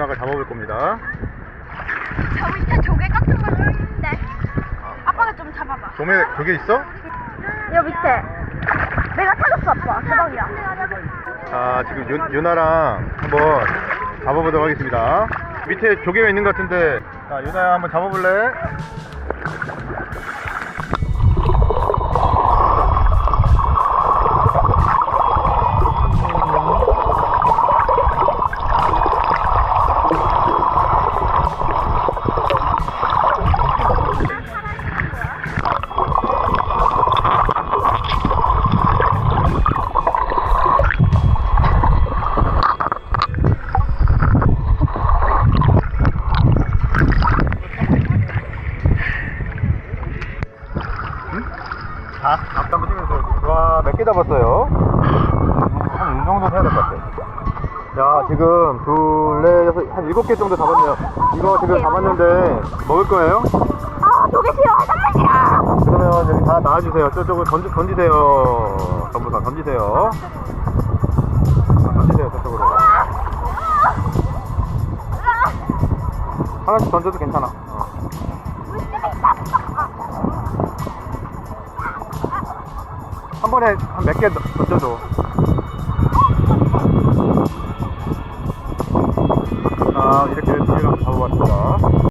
유나가 잡아볼 겁니다. 저 밑에 조개 같은 거 있는데. 아빠가 좀 잡아봐. 조개, 조개 있어? 여기 밑에. 내가 찾았어, 아빠. 대박이야. 자, 지금 유, 유나랑 한번 잡아보도록 하겠습니다. 밑에 조개가 있는 것 같은데, 자, 유나야 한번 잡아볼래? 자, 앞 찍어주세요. 와, 몇 개 잡았어요? 한 이 정도 해야 될 것 같아요. 자, 지금 둘, 넷, 여섯, 한 일곱 개 정도 잡았네요. 이거 지금 잡았는데, 먹을 거예요? 아, 조개 싫어. 잠깐만요. 그러면 여기 다 나와주세요. 저쪽으로 던지, 던지세요. 전부 다 던지세요. 자, 던지세요, 저쪽으로. 하나씩 던져도 괜찮아. 한 번에 한 몇 개 던져줘. 아, 이렇게 두 개를 잡아봤습니다.